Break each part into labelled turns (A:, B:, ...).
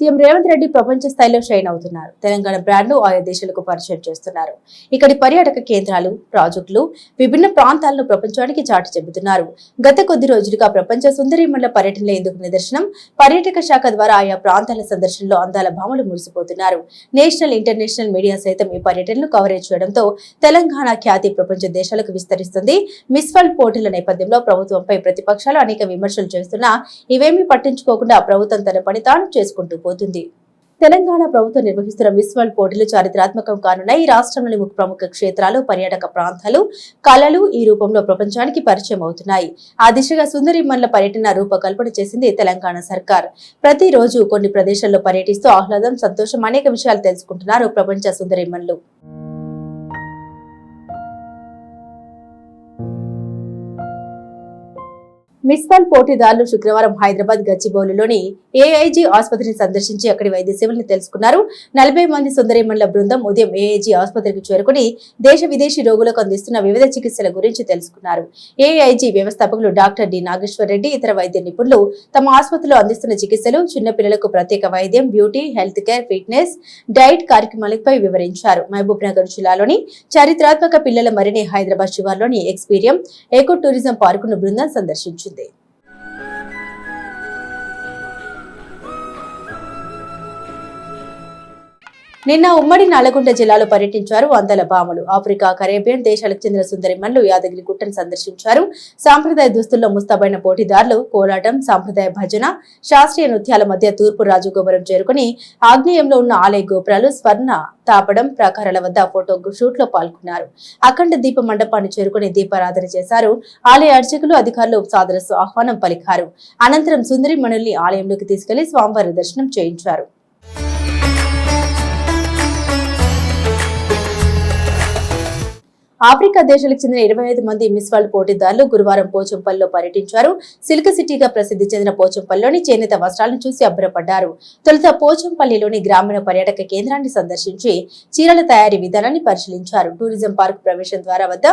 A: CM Revanth Reddy ప్రపంచ స్థాయిలో shine అవుతున్నారు. తెలంగాణ బ్రాండ్ను ఆయా దేశాలకు పరిచయం చేస్తున్నారు. ఇక్కడి పర్యాటక కేంద్రాలు ప్రాజెక్టులు విభిన్న ప్రాంతాలను ప్రపంచానికి చాటి చెబుతున్నారు. గత కొద్ది రోజులుగా ప్రపంచ సుందరీమణుల పర్యటనలో ఎందుకు నిదర్శనం. పర్యాటక శాఖ ద్వారా ఆయా ప్రాంతాల సందర్శనలో అందాల భామలు మురిసిపోతున్నారు. నేషనల్ ఇంటర్నేషనల్ మీడియా సైతం ఈ పర్యటనను కవరేజ్ చేయడంతో తెలంగాణ ఖ్యాతి ప్రపంచ దేశాలకు విస్తరిస్తుంది. మిస్ వరల్డ్ పోటీల నేపథ్యంలో ప్రభుత్వంపై ప్రతిపక్షాలు అనేక విమర్శలు చేస్తున్నా ఇవేమీ పట్టించుకోకుండా ప్రభుత్వం తన పని తాను చేసుకుంటూ పోతుంది. తెలంగాణ ప్రభుత్వం నిర్వహిస్తున్న మిస్ వరల్డ్ పోటీలు చారిత్రాత్మకం కానున్నాయి. ఈ రాష్ట్రంలోని ముఖ్య ప్రముఖ క్షేత్రాలు పర్యాటక ప్రాంతాలు కళలు ఈ రూపంలో ప్రపంచానికి పరిచయం అవుతున్నాయి. ఆ దిశగా సుందరి మల్ల పర్యటన రూపకల్పన చేసింది తెలంగాణ సర్కార్. ప్రతిరోజు కొన్ని ప్రదేశాల్లో పర్యటిస్తూ ఆహ్లాదం సంతోషం అనేక విషయాలు తెలుసుకుంటున్నారు ప్రపంచ సుందరిమన్లు మిస్పాల్ పోటీదారులు శుక్రవారం హైదరాబాద్ గచ్చిబౌలిలోని ఏఐజీ ఆసుపత్రిని సందర్శించి అక్కడి వైద్య సేవలను తెలుసుకున్నారు. నలభై మంది సుందరిమణుల బృందం ఉదయం ఏఐజీ ఆసుపత్రికి చేరుకుని దేశ విదేశీ రోగులకు అందిస్తున్న వివిధ చికిత్సల గురించి తెలుసుకున్నారు. ఏఐజీ వ్యవస్థాపకులు డాక్టర్ డి నాగేశ్వర్ రెడ్డి ఇతర వైద్య నిపుణులు తమ ఆసుపత్రిలో అందిస్తున్న చికిత్సలు చిన్నపిల్లలకు ప్రత్యేక వైద్యం beauty health care fitness diet కార్యక్రమాలపై వివరించారు. మహబూబ్ నగర్ జిల్లాలోని చారిత్రాత్మక పిల్లల మరిని హైదరాబాద్ శివార్లోని ఎక్స్పీరియం ఎకో టూరిజం పార్కును బృందం సందర్శించింది. dele. నిన్న ఉమ్మడి నల్లగొండ జిల్లాలో పర్యటించారు వందల భామలు ఆఫ్రికా కరేబియన్ దేశాలకు చెందిన సుందరిమన్లు యాదగిరి గుట్టను సందర్శించారు. సాంప్రదాయ దుస్తుల్లో ముస్తాబైన పోటీదారులు కోలాటం సాంప్రదాయ భజన శాస్త్రీయ నృత్యాల మధ్య తూర్పు రాజగోపురం చేరుకుని ఆగ్నేయంలో ఉన్న ఆలయ గోపురాలు స్వర్ణ తాపడం ప్రాకారాల వద్ద ఫోటో షూట్లో పాల్గొన్నారు. అఖండ దీప మండపాన్ని చేరుకుని దీపారాధన చేశారు. ఆలయ అర్చకులు అధికారులు సాదరస్సు ఆహ్వానం పలికారు. అనంతరం సుందరి మణుల్ని ఆలయంలోకి తీసుకెళ్ళి స్వామివారి దర్శనం చేయించారు. ఆఫ్రికా దేశాలకు చెందిన ఇరవై ఐదు మంది మిస్ వరల్డ్ పోటీదారులు గురువారం పోచంపల్లిలో పర్యటించారు. సిల్క్ సిటీగా ప్రసిద్ధి చెందిన పోచంపల్లిలోని చేనేత వస్త్రాలను చూసి అబ్బురపడ్డారు. తొలుత పోచంపల్లిలోని గ్రామీణ పర్యాటక కేంద్రాన్ని సందర్శించి చీరల తయారీ విధానాన్ని పరిశీలించారు. టూరిజం పార్క్ ప్రవేశం ద్వారా వద్ద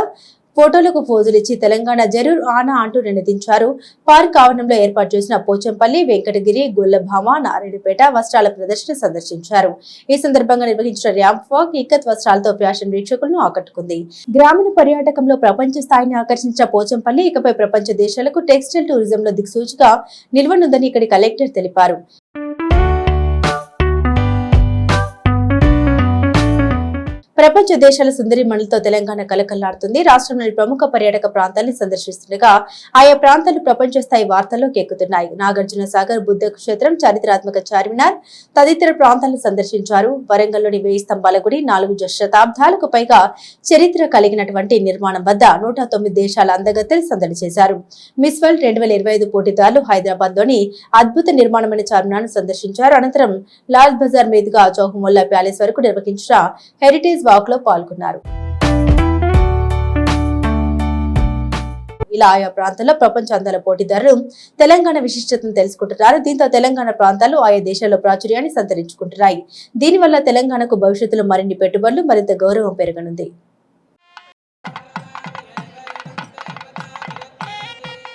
A: ఫోటోలకు పోజులిచ్చి తెలంగాణ జరూర్ ఆనా అంటూ నినదించారు. పార్క్ ఆవరణంలో ఏర్పాటు చేసిన పోచంపల్లి వెంకటగిరి గొల్లభామ నారాయణపేట వస్త్రాల ప్రదర్శన సందర్శించారు. ఈ సందర్భంగా నిర్వహించిన ర్యాంప్ వాక్ ఇక్కత్ వస్త్రాలతో ఫ్యాషన్ వీక్షకులను ఆకట్టుకుంది. గ్రామీణ పర్యాటకంలో ప్రపంచ స్థాయిని ఆకర్షించిన పోచంపల్లి ఇకపై ప్రపంచ దేశాలకు టెక్స్టైల్ టూరిజంలో దిక్సూచిగా నిల్వనుందని ఇక్కడి కలెక్టర్ తెలిపారు. ప్రపంచ దేశాల సుందరి మణులతో తెలంగాణ కలకల్లాడుతుంది. రాష్ట్రంలోని ప్రముఖ పర్యాటక ప్రాంతాన్ని సందర్శిస్తుండగా ఆయా ప్రాంతాలు ప్రపంచ స్థాయి వార్తల్లోకి ఎక్కుతున్నాయి. నాగార్జున సాగర్ బుద్ధ క్షేత్రం చారిత్రాత్మక చార్మినార్ తదితర ప్రాంతాలను సందర్శించారు. వరంగల్లోని వేయి స్తంభాల గుడి నాలుగు శతాబ్దాలకు పైగా చరిత్ర కలిగినటువంటి నిర్మాణం వద్ద నూట తొమ్మిది దేశాల అందగత్తెలు సందడి చేశారు. మిస్ వరల్డ్ రెండు వేల ఇరవై ఐదు పోటీదారులు హైదరాబాద్లోని అద్భుత నిర్మాణమైన చార్మినార్ను సందర్శించారు. అనంతరం లాల్ బజార్ మీదుగా చౌహముల్లా ప్యాలెస్ వరకు నిర్వహించిన హెరిటేజ్ వాక్లో పాల్గొన్నారు. ఇలా ఆయా ప్రాంతాల్లో ప్రపంచ అందాల పోటీదారులు తెలంగాణ విశిష్టతను తెలుసుకుంటున్నారు. దీంతో తెలంగాణ ప్రాంతాలు ఆయా దేశాల్లో ప్రాచుర్యాన్ని సంతరించుకుంటున్నాయి. దీనివల్ల తెలంగాణకు భవిష్యత్తులో మరిన్ని పెట్టుబడులు మరింత గౌరవం పెరగనుంది.